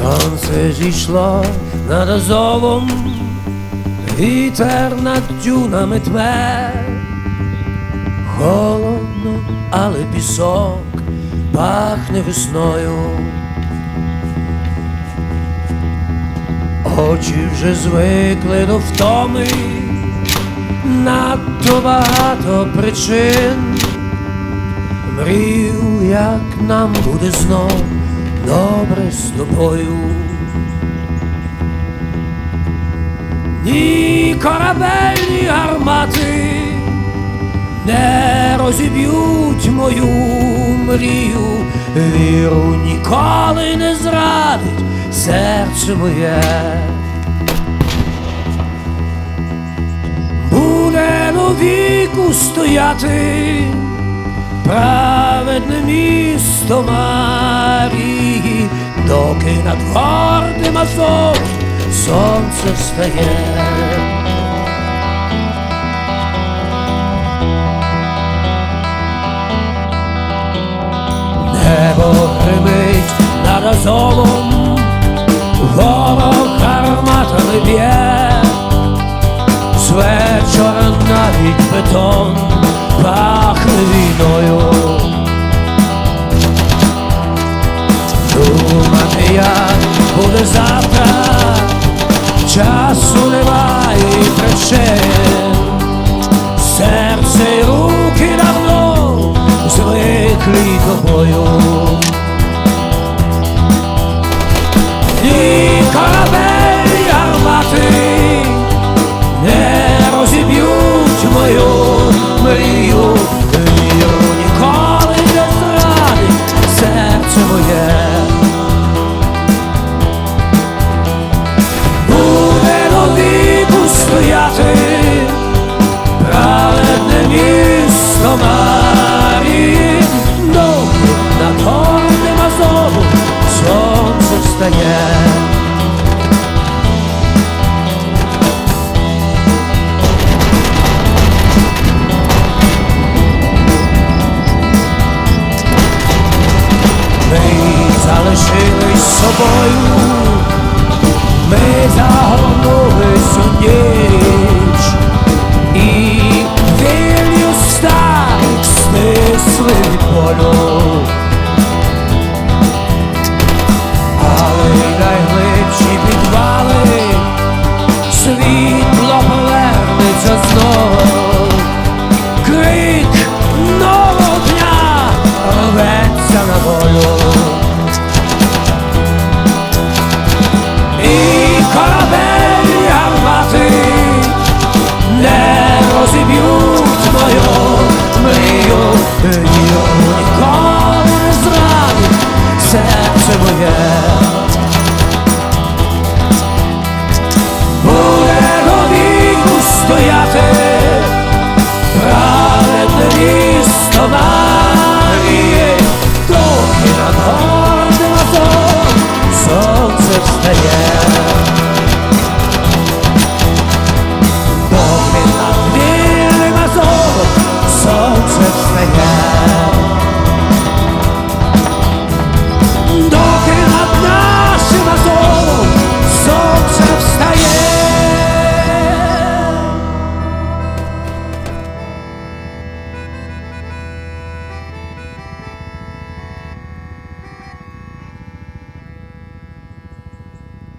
Сонце зійшло над Азовом, вітер над дюнами тме, холодно, але пісок пахне весною. Очі вже звикли до втоми, надто багато причин. Мрію, як нам буде знов добре з тобою. Ні корабельні гармати не розіб'ють мою мрію, віру ніколи не зрадить серце моє. Буде віку стояти праведне місто Марії, доки над гордим Азов сонце встає. Небо гримить над Азовом, ворог гарматами б'є, з вечора навіть бетон пахне війною. Буде завтра, часу немає причин, серце й руки давно звикли тобою. Залишились собою, ми загорнулись у ніч, і вільні уста стисли від болю. Але найглибші підвали світло повернеться знов. Крик нового дня рветься на волю. серце моє. Буде до віку стояти.